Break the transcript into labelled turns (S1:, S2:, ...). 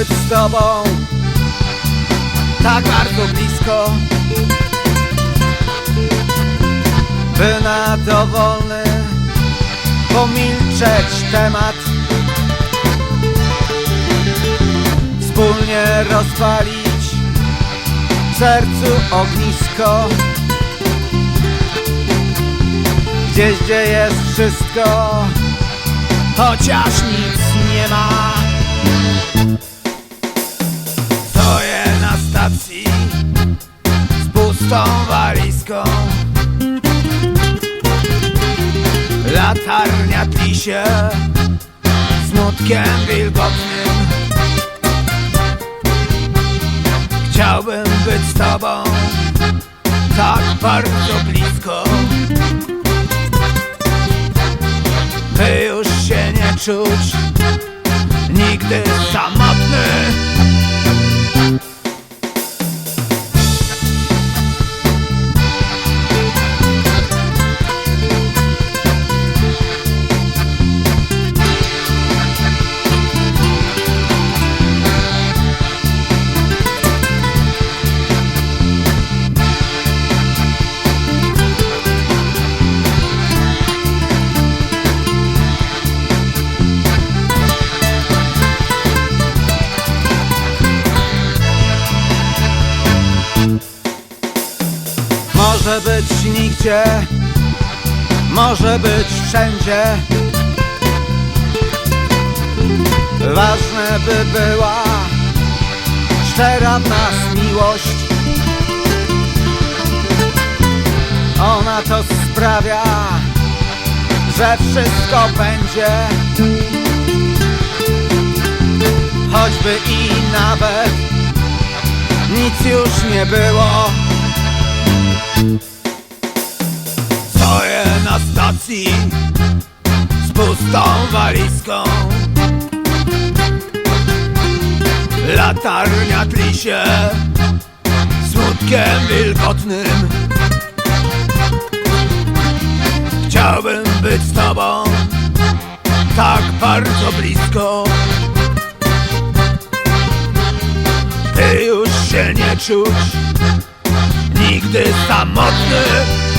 S1: być z tobą tak bardzo blisko, by na dowolny pomilczeć temat. Wspólnie rozpalić w sercu ognisko. Gdzieś, gdzie jest wszystko, chociaż nie pustą walizką. Latarnia tli się smutkiem wilgotnym. Chciałbym być z tobą tak bardzo blisko. By już się nie czuć nigdy samotny. Może być nigdzie, może być wszędzie. Ważne by była szczera w nas miłość. Ona to sprawia, że wszystko będzie. Choćby i nawet nic już nie było. Stacji z pustą walizką. Latarnia tli się smutkiem wilgotnym. Chciałbym być z tobą tak bardzo blisko. Ty już się nie czuć nigdy samotny